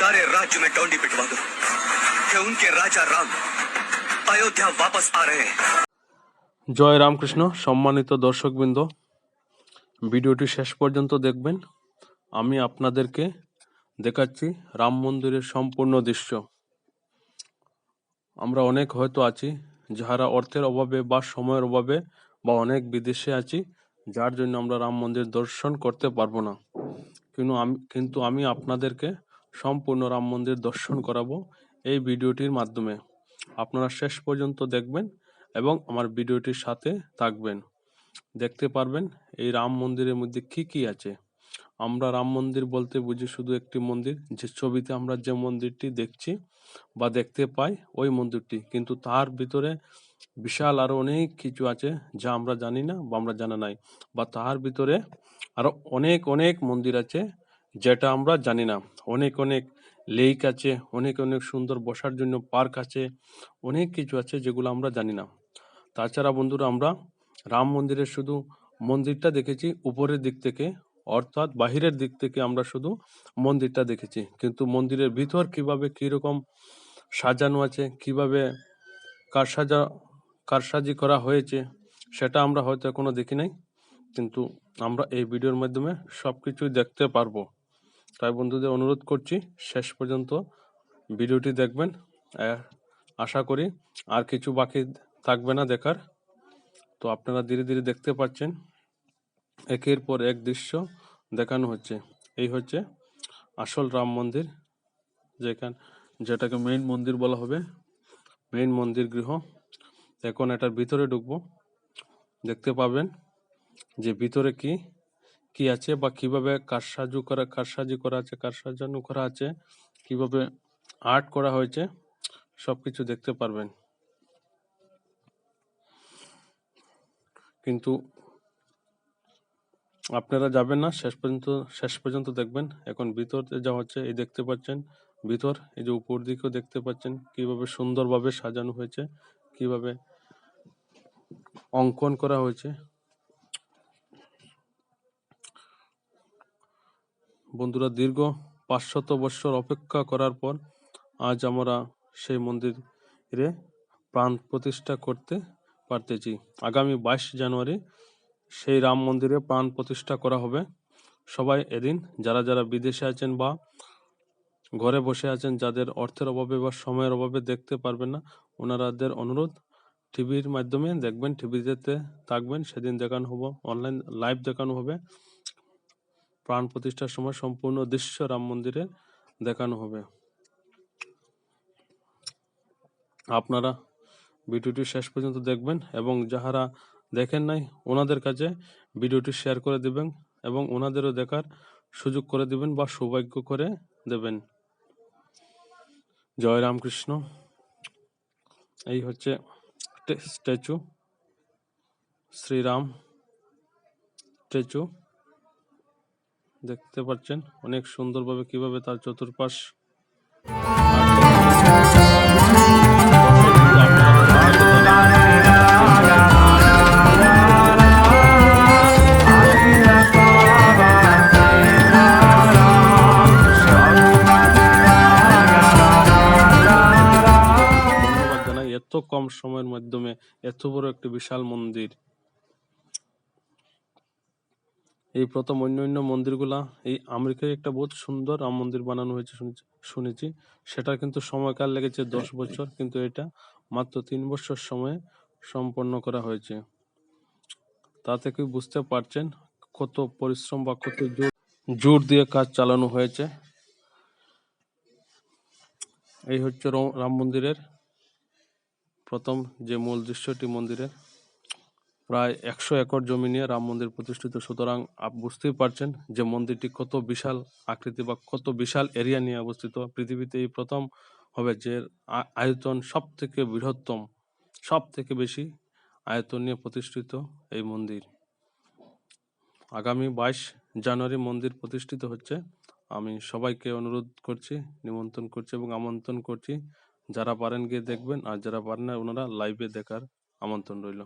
सारे राज्य में डोंडी पिटवा दो कि उनके राजा राम अयोध्या वापस आ रहे हैं জয় রামকৃষ্ণ সম্মানিত দর্শকবৃন্দ ভিডিওটি শেষ পর্যন্ত দেখবেন আমি আপনাদেরকে দেখাচ্ছি রাম মন্দিরের সম্পূর্ণ দৃশ্য আমরা অনেক হয়তো আছি যারা অর্থের অভাবে বা সময়ের অভাবে বা অনেক বিদেশে আছি যার জন্য আমরা রাম মন্দির দর্শন করতে পারবো না কিন্তু আমি কিন্তু আমি আপনাদেরকে সম্পূর্ণ রাম মন্দির দর্শন করাবো এই ভিডিওটির মাধ্যমে। আপনারা শেষ পর্যন্ত দেখবেন এবং আমার ভিডিওটির সাথে থাকবেন। দেখতে পারবেন এই রাম মন্দিরের মধ্যে কি কি আছে। আমরা রাম মন্দির বলতে বুঝি শুধু একটি মন্দির, যে ছবিতে আমরা যে মন্দিরটি দেখছি বা দেখতে পাই ওই মন্দিরটি। কিন্তু তার ভিতরে বিশাল আরও অনেক কিছু আছে যা আমরা জানি না বা আমরা জানা নাই। বা তার ভিতরে আরও অনেক অনেক মন্দির আছে যেটা আমরা জানি না। অনেক অনেক লেক আছে, অনেক অনেক সুন্দর বসার জন্য পার্ক আছে, অনেক কিছু আছে যেগুলো আমরা জানি না। তাছাড়া বন্ধুরা, আমরা রাম মন্দিরের শুধু মন্দিরটা দেখেছি, উপরের দিক থেকে, অর্থাৎ বাহিরের দিক থেকে আমরা শুধু মন্দিরটা দেখেছি। কিন্তু মন্দিরের ভিতর কীভাবে, কীরকম সাজানো আছে, কীভাবে কারসাজা কারসাজি করা হয়েছে, সেটা আমরা হয়তো এখনও দেখি নাই। কিন্তু আমরা এই ভিডিওর মাধ্যমে সবকিছুই দেখতে পারব। তাই বন্ধুদের অনুরোধ করছি, শেষ পর্যন্ত ভিডিওটি দেখবেন। আশা করি আর কিছু বাকি থাকবে না দেখার। তো আপনারা ধীরে ধীরে দেখতে পাচ্ছেন, একের পর এক দৃশ্য দেখানো হচ্ছে। এই হচ্ছে আসল রাম মন্দির, যেখান, যেটাকে মেইন মন্দির বলা হবে। মেইন মন্দির গৃহ। এখন এটার ভিতরে ঢুকবো। দেখতে পাবেন যে ভিতরে কি কি আছে বা কীভাবে কারসাজু করা, কারসাজি করা আছে, কারসাজানো করা আছে, কীভাবে আর্ট করা হয়েছে, সবকিছু দেখতে পারবেন। কিন্তু আপনারা যাবেন না, শেষ পর্যন্ত শেষ পর্যন্ত দেখবেন। এখন ভিতরে যা হচ্ছে, এই দেখতে পাচ্ছেন। ভিতর, এই যে উপর দিকেও দেখতে পাচ্ছেন কীভাবে সুন্দরভাবে সাজানো হয়েছে, কীভাবে অঙ্কন করা হয়েছে। বন্ধুরা, দীর্ঘ পাঁচশত বৎসর অপেক্ষা করার পর আজ আমরা সেই মন্দিরে প্রাণ প্রতিষ্ঠা করতে পারতেছি। আগামী বাইশ জানুয়ারি সেই রাম মন্দিরে প্রাণ প্রতিষ্ঠা করা হবে। সবাই এদিন যারা যারা বিদেশে আছেন বা ঘরে বসে আছেন, যাদের অর্থের অভাবে বা সময়ের অভাবে দেখতে পারবেন না, ওনারাদের অনুরোধ, টিভির মাধ্যমে দেখবেন, টিভিতে থাকবেন, সেদিন দেখানো হবে, অনলাইন, লাইভ দেখানো হবে। প্রাণ প্রতিষ্ঠার সময় সম্পূর্ণ দৃশ্য রাম মন্দিরে দেখানো হবে। আপনারা ভিডিওটি শেষ পর্যন্ত দেখবেন এবং যাহারা দেখেন নাই, ওনাদের কাছে ভিডিওটি শেয়ার করে দিবেন এবং ওনাদেরও দেখার সুযোগ করে দিবেন বা সৌভাগ্য করে দেবেন। জয় রামকৃষ্ণ। এই হচ্ছে স্ট্যাচু, শ্রীরাম স্ট্যাচু। দেখতে পাচ্ছেন অনেক সুন্দরভাবে কীভাবে তার চতুর্পাশ এত কম সময়ের মাধ্যমে এত বড় একটি বিশাল মন্দির। এই প্রথম অন্য অন্য মন্দিরগুলা, এই আমেরিকায় একটা বহুত সুন্দর রাম মন্দির বানানো হয়েছে শুনেছি শুনেছি। সেটা কিন্তু সময়কাল লেগেছে দশ বছর, কিন্তু এটা মাত্র তিন বছর সময়ে সম্পন্ন করা হয়েছে। তা থেকে বুঝতে পারছেন কত পরিশ্রম বা কত জোর জোর দিয়ে কাজ চালানো হয়েছে। এই হচ্ছে রাম মন্দিরের প্রথম যে মূল দৃশ্যটি মন্দিরের। প্রায় একশো একর জমি নিয়ে রাম মন্দির প্রতিষ্ঠিত। সুতরাং আপ বুঝতেই পারছেন যে মন্দিরটি কত বিশাল আকৃতি বা কত বিশাল এরিয়া নিয়ে অবস্থিত। পৃথিবীতে এই প্রথম হবে যে আয়তন সব থেকে বৃহত্তম সব থেকে বেশি আয়তন নিয়ে প্রতিষ্ঠিত এই মন্দির। আগামী বাইশ জানুয়ারি মন্দির প্রতিষ্ঠিত হচ্ছে। আমি সবাইকে অনুরোধ করছি, নিমন্ত্রণ করছি এবং আমন্ত্রণ করছি। যারা পারেন গিয়ে দেখবেন, আর যারা পারেন না, ওনারা লাইভে দেখার আমন্ত্রণ রইল।